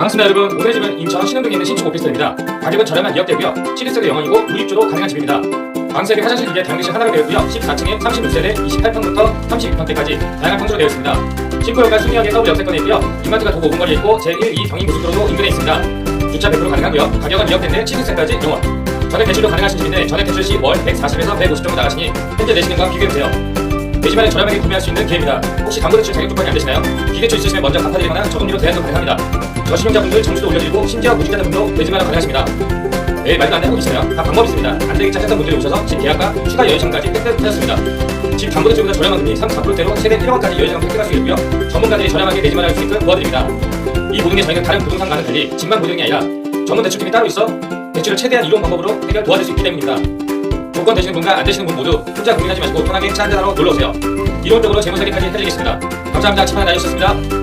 반갑습니다 여러분. 오늘의 집은 인천 신흥동에 있는 신축 오피스텔입니다. 가격은 저렴한 2억대고요. 7일세대 영원이고 무입주도 가능한 집입니다. 방 3개 화장실 2개 다용도실 하나로 되어 있고요. 14층에 36세대 28평부터 32평대까지 다양한 평수로 되어 있습니다. 신고역과 순리역에 더블 역세권에 있고요. 이마트가 도보 5분 거리에 있고 제1, 2 경인 고속도로도 인근에 있습니다. 주차 100% 가능하고요. 가격은 2억대인데 7일세까지 영원. 전액 대출도 가능하신 집인데 전액 대출 시 월 140에서 150 정도 나가시니 현재 내시는 건 비교해보세요 내 집안에 저렴하게 구매할 수 있는 기회입니다. 혹시 담보대출 자격 조건이 안 되시나요? 기대출 있으시면 먼저 갚아드리거나 저금리로 대안도 가능합니다. 저신용자분들 점수도 올려드리고 심지어 무주자분도 내 집마다 가능하십니다. 매일 말도 안 되고 계시나요? 다 방법이 있습니다. 안 되기 찾았던 분들이 오셔서 집 계약과 추가 여유상까지 획득 하셨습니다. 집 담보대출보다 저렴한 금리 34%대로 최대 1억원까지 여유상 획득할 수 있고요. 전문가들이 저렴하게 내 집마다 할수 있도록 도와드립니다. 이 모든 게 저희는 다른 부동산과는 달리 집만 보증이 아니라 전문 대출팀이 따로 있어 대출을 최대한 이론 방법으로 해결 도와줄 수 있기 때문입니다. 조건 되시는 분과 안 되시는 분 모두 혼자 고민하지 마시고 편하게 차 한잔하러 놀러오세요. 이론적으로 재무 설계까지 해드리겠습니다. 감사합니다. 집하나 나주셨습니다.